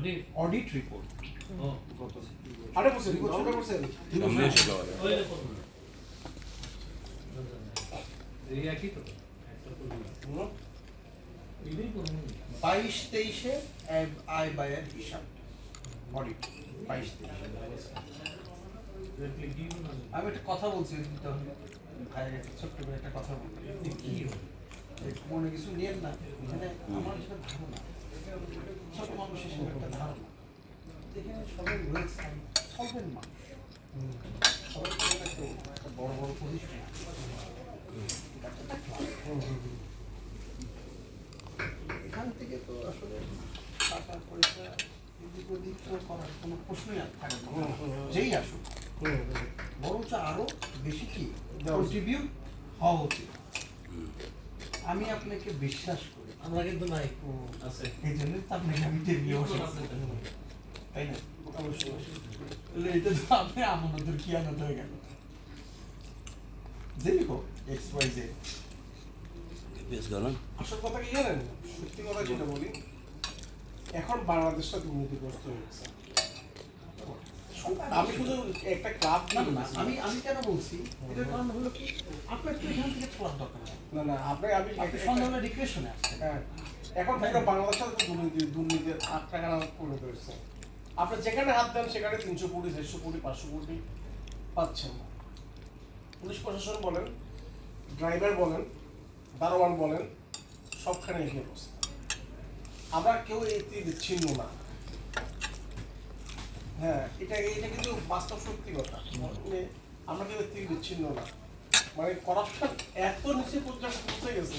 Audit audit report আরে বলছেন নটা বলছেন ওই যে প্রথম এই একই তো। একটা করবি বাইশ তেইশে আয় ব্যয়ের হিসাব। অডিট বাইশ তেইশে। দেখলে কি মনে হয়? আমি একটা কথা বলছি তাহলে ভাই একটা ছোট্ট করে একটা কথা বলছি কি মনে কিছু নিয়েন না। এখানে আমার যেটা ধারণা। ছোট মানুষ হিসেবে একটা ধারণা এখানে সবাই ওয়েল সলভেন্ট মানুষ সবাই একটা একটা বড় বড় পজিশন এখান থেকে তো আসলে টাকা পয়সা এদিক ওদিক তো করার কোনো প্রশ্নই আর থাকে যেই আসুক বরঞ্চ আরও বেশি কি কন্ট্রিবিউট হওয়া উচিত আমি আপনাকে বিশ্বাস করি। আমরা কিন্তু নাই আছে। এই জন্য তো আপনাকে আমি টেবিলে বসে আছে। তাই না অবশ্যই তাহলে এটা তো আপনি আমানতের কিয়ানত হয়ে গেল যেই হোক এক্স ওয়াই জেড আসল কথা কি জানেন সত্যি কথা যেটা বলি এখন বাংলাদেশটা দুর্নীতিগ্রস্ত হয়ে গেছে আমি শুধু একটা ক্লাব না না আমি আমি কেন বলছি এটার কারণ হলো কি আপনার তো এখান থেকে চলার দরকার না না আপনি আমি আপনি সন্ধ্যাবেলা ডিক্রেশনে আসছেন হ্যাঁ এখন পুরো বাংলাদেশে তো দুর্নীতি দুর্নীতির আট টাকা পরিণত হয়েছে আপনি যেখানে হাত দেন, সেখানে তিনশো কোটি দেড়শো কোটি, পাঁচশো কোটি পাচ্ছেন। না পুলিশ প্রশাসন বলেন, ড্রাইভার বলেন, দারোয়ান বলেন, সবখানে একই অবস্থা আমরা কেউ এতে বিচ্ছিন্ন না। হ্যাঁ এটা এটা কিন্তু বাস্তব সত্যি কথা। মানে আমরা কেউ এর থেকে বিচ্ছিন্ন না। মানে করাপশন এত নিচে পর্যন্ত পৌঁছে গেছে